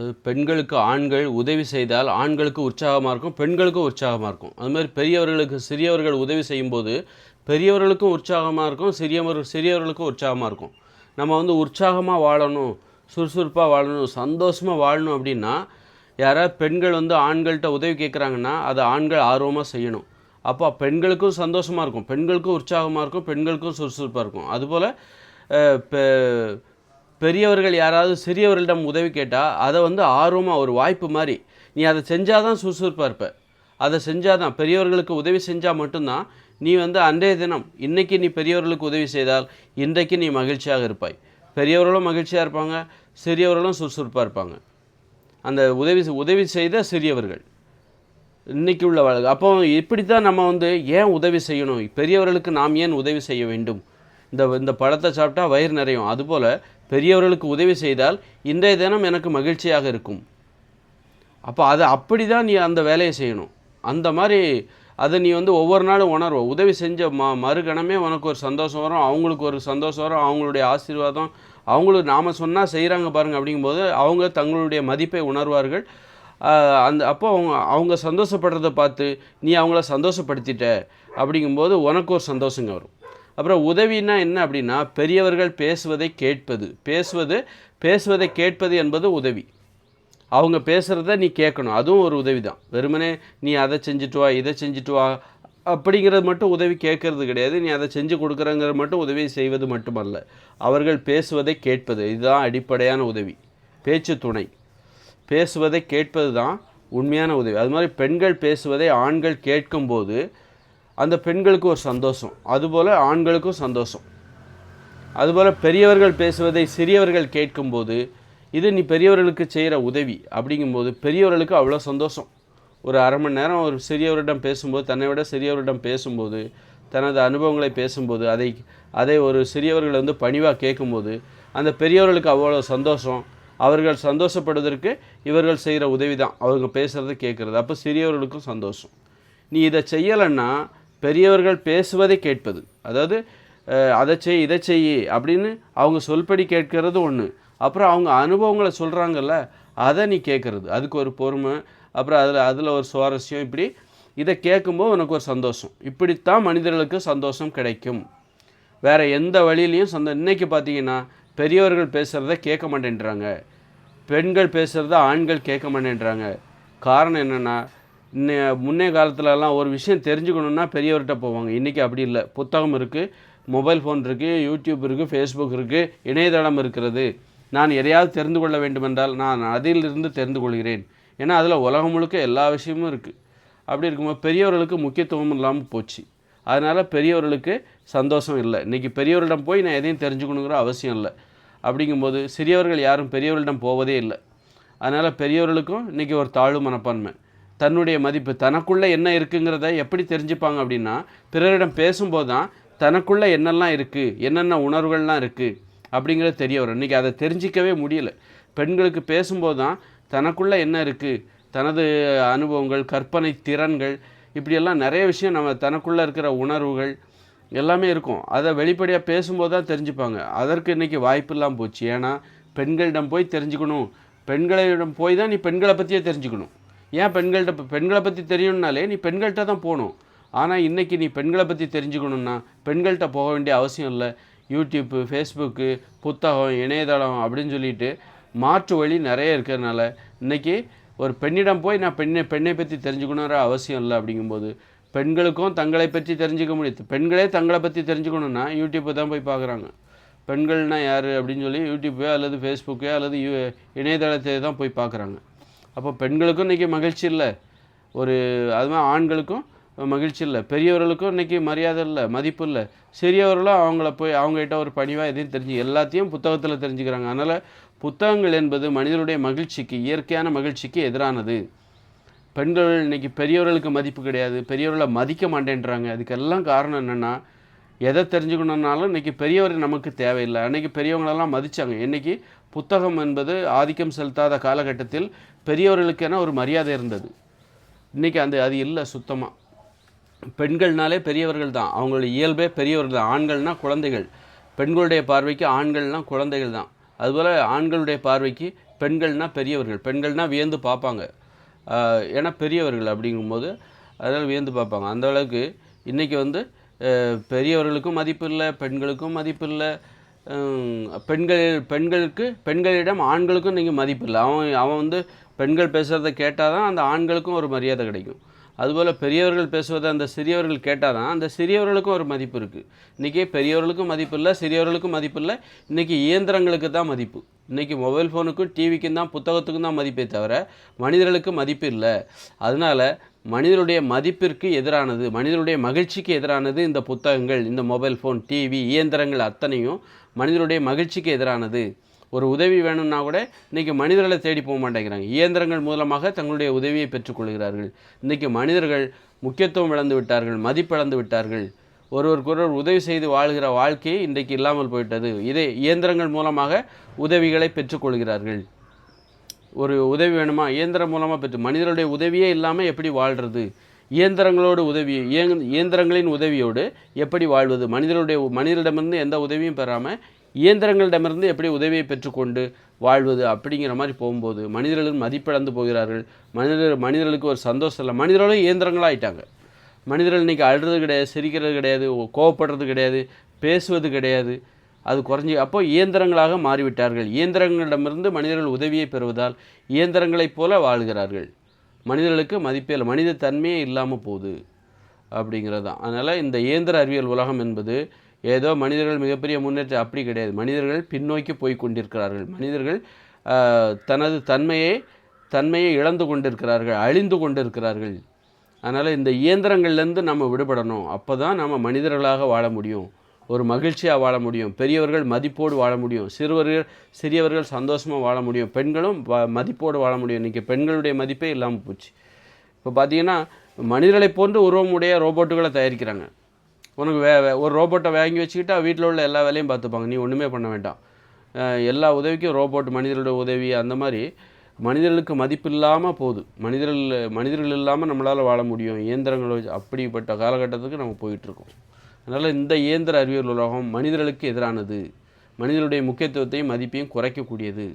அது பெண்களுக்கு ஆண்கள் உதவி செய்தால் ஆண்களுக்கு உற்சாகமாக இருக்கும் பெண்களுக்கும் உற்சாகமாக இருக்கும். அது மாதிரி பெரியவர்களுக்கு சிறியவர்கள் உதவி செய்யும்போது பெரியவர்களுக்கும் உற்சாகமாக இருக்கும் சிறியவர் சிறியவர்களுக்கும் உற்சாகமாக இருக்கும். நம்ம வந்து உற்சாகமாக வாழணும் சுறுசுறுப்பாக வாழணும் சந்தோஷமாக வாழணும் அப்படின்னா யாராவது பெண்கள் வந்து ஆண்கள்கிட்ட உதவி கேட்குறாங்கன்னா அதை ஆண்கள் ஆர்வமாக செய்யணும். அப்போ பெண்களுக்கும் சந்தோஷமாக இருக்கும் பெண்களுக்கும் உற்சாகமாக இருக்கும் பெண்களுக்கும் சுறுசுறுப்பாக இருக்கும். அதுபோல் பெ- பெரியவர்கள் யாராவது சிறியவர்களிடம் உதவி கேட்டால் அதை வந்து ஆர்வமாக ஒரு வாய்ப்பு மாதிரி நீ அதை செஞ்சால் தான் சுறுசுறுப்பாக இருப்ப. அதை செஞ்சால் தான் பெரியவர்களுக்கு உதவி செஞ்சால் மட்டும்தான் நீ வந்து அன்றைய தினம் இன்றைக்கி நீ பெரியவர்களுக்கு உதவி செய்தால் இன்றைக்கு நீ மகிழ்ச்சியாக இருப்பாய். பெரியவர்களும் மகிழ்ச்சியாக இருப்பாங்க சிறியவர்களும் சுறுசுறுப்பாக இருப்பாங்க. அந்த உதவி உதவி செய்த சிறியவர்கள். இன்றைக்கி உள்ள வழக்கு. அப்போ இப்படி தான் நம்ம வந்து ஏன் உதவி செய்யணும்? பெரியவர்களுக்கு நாம் ஏன் உதவி செய்ய வேண்டும்? இந்த இந்த பழத்தை சாப்பிட்டா வயிறு நிறையும். அதுபோல் பெரியவர்களுக்கு உதவி செய்தால் இன்றைய தினம் எனக்கு மகிழ்ச்சியாக இருக்கும். அப்போ அதை அப்படி தான் நீ அந்த வேலையை செய்யணும். அந்த மாதிரி அதை நீ வந்து ஒவ்வொரு நாளும் உணர்வ. உதவி செஞ்ச ம மறுகணமே உனக்கு ஒரு சந்தோஷம் வரும். அவங்களுக்கு ஒரு சந்தோஷம் வரும். அவங்களுடைய ஆசீர்வாதம். அவங்களுக்கு நாம் சொன்னால் செய்கிறாங்க பாருங்க அப்படிங்கும்போது அவங்க தங்களுடைய மதிப்பை உணர்வார்கள். அந்த அப்போ அவங்க அவங்க சந்தோஷப்படுறத பார்த்து நீ அவங்கள சந்தோஷப்படுத்திட்ட அப்படிங்கும்போது உனக்கு ஒரு சந்தோஷங்க வரும். அப்புறம் உதவினா என்ன அப்படின்னா பெரியவர்கள் பேசுவதை கேட்பது. பேசுவது பேசுவதை கேட்பது என்பது உதவி. அவங்க பேசுகிறத நீ கேட்கணும். அதுவும் ஒரு உதவி தான் வெறுமனே நீ அதை செஞ்சுட்டு வா இதை செஞ்சுட்டு வா அப்படிங்கிறது மட்டும் உதவி கேட்கறது கிடையாது. நீ அதை செஞ்சு கொடுக்குறங்கிறது மட்டும் உதவி செய்வது மட்டுமல்ல. அவர்கள் பேசுவதை கேட்பது. இதுதான் அடிப்படையான உதவி. பேச்சு துணை. பேசுவதை கேட்பது தான் உண்மையான உதவி. அது மாதிரி பெண்கள் பேசுவதை ஆண்கள் கேட்கும்போது அந்த பெண்களுக்கு ஒரு சந்தோஷம் அதுபோல் ஆண்களுக்கும் சந்தோஷம். அதுபோல் பெரியவர்கள் பேசுவதை சிறியவர்கள் கேட்கும்போது இது நீ பெரியவர்களுக்கு செய்கிற உதவி அப்படிங்கும்போது பெரியவர்களுக்கு அவ்வளோ சந்தோஷம். ஒரு அரை மணி நேரம் ஒரு சிறியவரிடம் பேசும்போது தன்னை விட சிறியவரிடம் பேசும்போது தனது அனுபவங்களை பேசும்போது அதை அதை ஒரு சிறியவர்கள் வந்து பணிவாக கேட்கும்போது அந்த பெரியவர்களுக்கு அவ்வளோ சந்தோஷம். அவர்கள் சந்தோஷப்படுவதற்கு இவர்கள் செய்கிற உதவி தான் அவங்க பேசுகிறத கேட்குறது. அப்போ சிறியவர்களுக்கும் சந்தோஷம். நீ இதை செய்யலைன்னா பெரியவர்கள் பேசுவதை கேட்பது. அதாவது அதை செய் இதை செய் அப்படின்னு அவங்க சொல்படி கேட்கறது ஒன்று அப்புறம் அவங்க அனுபவங்களை சொல்கிறாங்கல்ல அதை நீ கேட்குறது. அதுக்கு ஒரு பொறுமை அப்புறம் அதில் அதில் ஒரு சுவாரஸ்யம் இப்படி இதை கேட்கும்போது உனக்கு ஒரு சந்தோஷம். இப்படித்தான் மனிதர்களுக்கு சந்தோஷம் கிடைக்கும். வேற எந்த வழியிலையும் சந்தோ இன்றைக்கி பார்த்தீங்கன்னா பெரியவர்கள் பேசுகிறத கேட்க மாட்டேன்றாங்க. பெண்கள் பேசுகிறத ஆண்கள் கேட்க மாட்டேன்றாங்க. காரணம் என்னென்னா முன்னே காலத்துலலாம் ஒரு விஷயம் தெரிஞ்சுக்கணுன்னா பெரியவர்கிட்ட போவாங்க. இன்றைக்கி அப்படி இல்லை. புத்தகம் இருக்குது மொபைல் ஃபோன் இருக்குது யூடியூப் இருக்குது ஃபேஸ்புக் இருக்குது இணையதளம் இருக்கிறது. நான் எதையாவது தெரிந்து கொள்ள வேண்டுமென்றால் நான் அதிலிருந்து தெரிந்து கொள்கிறேன். ஏன்னா அதில் உலகம் முழுக்க எல்லா விஷயமும் இருக்குது அப்படி இருக்கும்போது பெரியவர்களுக்கு முக்கியத்துவம் இல்லாமல் போச்சு. அதனால் பெரியவர்களுக்கு சந்தோஷம் இல்லை. இன்றைக்கி பெரியவர்களிடம் போய் நான் எதையும் தெரிஞ்சுக்கணுங்கிற அவசியம் இல்லை. அப்படிங்கும்போது சிறியவர்கள் யாரும் பெரியவர்களிடம் போவதே இல்லை. அதனால் பெரியவர்களுக்கும் இன்றைக்கி ஒரு தாழ்வு மனப்பான்மை. தன்னுடைய மதிப்பு தனக்குள்ளே என்ன இருக்குங்கிறத எப்படி தெரிஞ்சுப்பாங்க அப்படின்னா பிறரிடம் பேசும்போது தான் தனக்குள்ளே என்னெல்லாம் இருக்குது என்னென்ன உணர்வுகள்லாம் இருக்குது அப்படிங்கிறது தெரிய வரும். இன்றைக்கி அதை தெரிஞ்சிக்கவே முடியல. பெண்களுக்கு பேசும்போது தான் தனக்குள்ளே என்ன இருக்குது தனது அனுபவங்கள் கற்பனை திறன்கள் இப்படியெல்லாம் நிறைய விஷயம் நம்ம தனக்குள்ளே இருக்கிற உணர்வுகள் எல்லாமே இருக்கும். அதை வெளிப்படையாக பேசும்போது தான் தெரிஞ்சுப்பாங்க. அதற்கு இன்றைக்கி வாய்ப்பு இல்லாமல் போச்சு. ஏன்னா பெண்களிடம் போய் தெரிஞ்சுக்கணும். பெண்களிடம் போய் தான் நீ பெண்களை பற்றியே தெரிஞ்சுக்கணும். ஏன் பெண்கள்கிட்ட இப்போ பெண்களை பற்றி தெரியணும்னாலே நீ பெண்கள்கிட்ட தான் போகணும். ஆனால் இன்றைக்கி நீ பெண்களை பற்றி தெரிஞ்சுக்கணுன்னா பெண்கள்கிட்ட போக வேண்டிய அவசியம் இல்லை. யூடியூப்பு ஃபேஸ்புக்கு புத்தகம் இணையதளம் அப்படின்னு சொல்லிட்டு மாற்று வழி நிறைய இருக்கிறதுனால இன்றைக்கி ஒரு பெண்ணிடம் போய் நான் பெண்ணை பெண்ணை பற்றி தெரிஞ்சுக்கணுன்ற அவசியம் இல்லை அப்படிங்கும்போது பெண்களுக்கும் தங்களை பற்றி தெரிஞ்சுக்க முடியுது. பெண்களே தங்களை பற்றி தெரிஞ்சுக்கணுன்னா யூடியூப்பை தான் போய் பார்க்குறாங்க. பெண்கள்னால் யார் அப்படின்னு சொல்லி யூடியூப்போ அல்லது ஃபேஸ்புக்கோ அல்லது யூ இணையதளத்தை தான் போய் பார்க்குறாங்க. அப்போ பெண்களுக்கும் இன்றைக்கி மகிழ்ச்சி இல்லை. ஒரு அது மாதிரி ஆண்களுக்கும் மகிழ்ச்சி இல்லை. பெரியவர்களுக்கும் இன்றைக்கி மரியாதை இல்லை மதிப்பு இல்லை. சிறியவர்களும் அவங்கள போய் அவங்ககிட்ட ஒரு பணிவாக எதையும் தெரிஞ்சு எல்லாத்தையும் புத்தகத்தில் தெரிஞ்சுக்கிறாங்க. அதனால் புத்தகங்கள் என்பது மனிதனுடைய மகிழ்ச்சிக்கு இயற்கையான மகிழ்ச்சிக்கு எதிரானது. பெண்கள் இன்றைக்கி பெரியவர்களுக்கு மதிப்பு கிடையாது பெரியவர்களை மதிக்க மாட்டேன்றாங்க. அதுக்கெல்லாம் காரணம் என்னென்னா எதை தெரிஞ்சுக்கணுன்னாலும் இன்றைக்கி பெரியவர் நமக்கு தேவையில்லை. அன்றைக்கி பெரியவங்களெல்லாம் மதித்தாங்க இன்றைக்கி புத்தகம் என்பது ஆதிக்கம் செலுத்தாத காலகட்டத்தில் பெரியவர்களுக்கென ஒரு மரியாதை இருந்தது. இன்றைக்கி அந்த அது இல்லை சுத்தமாக பெண்கள்னாலே பெரியவர்கள் தான். அவங்களுடைய இயல்பே பெரியவர்கள் தான். ஆண்கள்னா குழந்தைகள். பெண்களுடைய பார்வைக்கு ஆண்கள்னா குழந்தைகள் தான். அதுபோல் ஆண்களுடைய பார்வைக்கு பெண்கள்னால் பெரியவர்கள். பெண்கள்னால் வியந்து பார்ப்பாங்க. ஏன்னா பெரியவர்கள் அப்படிங்கும்போது அதனால் வியந்து பார்ப்பாங்க. அந்த அளவுக்கு இன்றைக்கி வந்து பெரியவர்களுக்கும் மதிப்பு இல்லை பெண்களுக்கும் மதிப்பு இல்லை. பெண்கள் பெண்களுக்கு பெண்களிடம் ஆண்களுக்கும் நீங்கள் மதிப்பு இல்லை. அவன் அவன் வந்து பெண்கள் பேசுகிறத கேட்டால் தான் அந்த ஆண்களுக்கும் ஒரு மரியாதை கிடைக்கும். அதுபோல் பெரியவர்கள் பேசுவதை அந்த சிறியவர்கள் கேட்டால் தான் அந்த சிறியவர்களுக்கும் ஒரு மதிப்பு இருக்குது இன்றைக்கி பெரியவர்களுக்கும் மதிப்பு இல்லை சிறியவர்களுக்கும் மதிப்பு இல்லை. இன்றைக்கி இயந்திரங்களுக்கு தான் மதிப்பு. இன்றைக்கி மொபைல் ஃபோனுக்கும் டிவிக்கும் தான் புத்தகத்துக்கும் தான் மதிப்பே தவிர மனிதர்களுக்கு மதிப்பு இல்லை. அதனால் மனிதனுடைய மதிப்பிற்கு எதிரானது மனிதனுடைய மகிழ்ச்சிக்கு எதிரானது இந்த புத்தகங்கள் இந்த மொபைல் ஃபோன் டிவி இயந்திரங்கள் அத்தனையும் மனிதனுடைய மகிழ்ச்சிக்கு எதிரானது. ஒரு உதவி வேணும்னா கூட இன்றைக்கி மனிதர்களை தேடி போக மாட்டேங்கிறாங்க. இயந்திரங்கள் மூலமாக தங்களுடைய உதவியை பெற்றுக்கொள்கிறார்கள் இன்றைக்கி மனிதர்கள் முக்கியத்துவம் இழந்து விட்டார்கள் மதிப்பிழந்து விட்டார்கள். ஒருவருக்கொருவர் உதவி செய்து வாழ்கிற வாழ்க்கையை இன்றைக்கு இல்லாமல் போயிட்டது. இதே இயந்திரங்கள் மூலமாக உதவிகளை பெற்றுக்கொள்கிறார்கள் ஒரு உதவி வேணுமா? இயந்திரம் மூலமாக பெற்று மனிதருடைய உதவியே இல்லாமல் எப்படி வாழ்கிறது இயந்திரங்களோடு உதவி இயந்திரங்களின் உதவியோடு எப்படி வாழ்வது? மனிதருடைய மனிதரிடமிருந்து எந்த உதவியும் பெறாமல் இயந்திரங்களிடமிருந்து எப்படி உதவியை பெற்றுக்கொண்டு வாழ்வது? அப்படிங்கிற மாதிரி போகும்போது மனிதர்கள் மதிப்பிழந்து போகிறார்கள். மனிதர் மனிதர்களுக்கு ஒரு சந்தோஷம் இல்லை. மனிதர்களும் இயந்திரங்களாயிட்டாங்க. மனிதர்கள் இன்றைக்கி அழுறது கிடையாது சிரிக்கிறது கிடையாது கோவப்படுறது கிடையாது பேசுவது கிடையாது. அது குறைஞ்சி அப்போ இயந்திரங்களாக மாறிவிட்டார்கள். இயந்திரங்களிடமிருந்து மனிதர்கள் உதவியை பெறுவதால் இயந்திரங்களைப் போல வாழ்கிறார்கள். மனிதர்களுக்கு மதிப்பே இல்லை. மனித தன்மையே இல்லாமல் போகுது அப்படிங்கிறது தான். அதனால் இந்த இயந்திர அறிவியல் உலகம் என்பது ஏதோ மனிதர்கள் மிகப்பெரிய முன்னேற்றம் அப்படி கிடையாது. மனிதர்கள் பின்னோக்கி போய் கொண்டிருக்கிறார்கள். மனிதர்கள் தனது தன்மையை தன்மையை இழந்து கொண்டிருக்கிறார்கள் அழிந்து கொண்டிருக்கிறார்கள். அதனால் இந்த இயந்திரங்கள்லேருந்து நம்ம விடுபடணும். அப்போ தான் நம்ம மனிதர்களாக வாழ முடியும். ஒரு மகிழ்ச்சியாக வாழ முடியும். பெரியவர்கள் மதிப்போடு வாழ முடியும். சிறுவர்கள் சிறியவர்கள் சந்தோஷமாக வாழ முடியும். பெண்களும் மதிப்போடு வாழ முடியும். இன்றைக்கி பெண்களுடைய மதிப்பே இல்லாமல் போச்சு. இப்போ பார்த்தீங்கன்னா மனிதர்களை போன்று உருவமுடைய ரோபோட்டுகளை தயாரிக்கிறாங்க. உனக்கு வே வே- ஒரு ரோபோட்டை வாங்கி வச்சுக்கிட்டா வீட்டில் உள்ள எல்லா வேலையும் பார்த்துப்பாங்க நீ ஒன்றுமே பண்ண வேண்டாம். எல்லா உதவிக்கும் ரோபோட் மனிதர்களோட உதவி அந்த மாதிரி மனிதர்களுக்கு மதிப்பு இல்லாமல் போகுது. மனிதர்கள் மனிதர்கள் இல்லாமல் நம்மளால் வாழ முடியும். இயந்திரங்கள் வச்சு அப்படிப்பட்ட காலகட்டத்துக்கு நம்ம போயிட்டுருக்கோம் அதனால் இந்த இயந்திர அறிவியல் உலகம் மனிதர்களுக்கு எதிரானது. மனிதனுடைய முக்கியத்துவத்தையும் மதிப்பையும் குறைக்கக்கூடியது.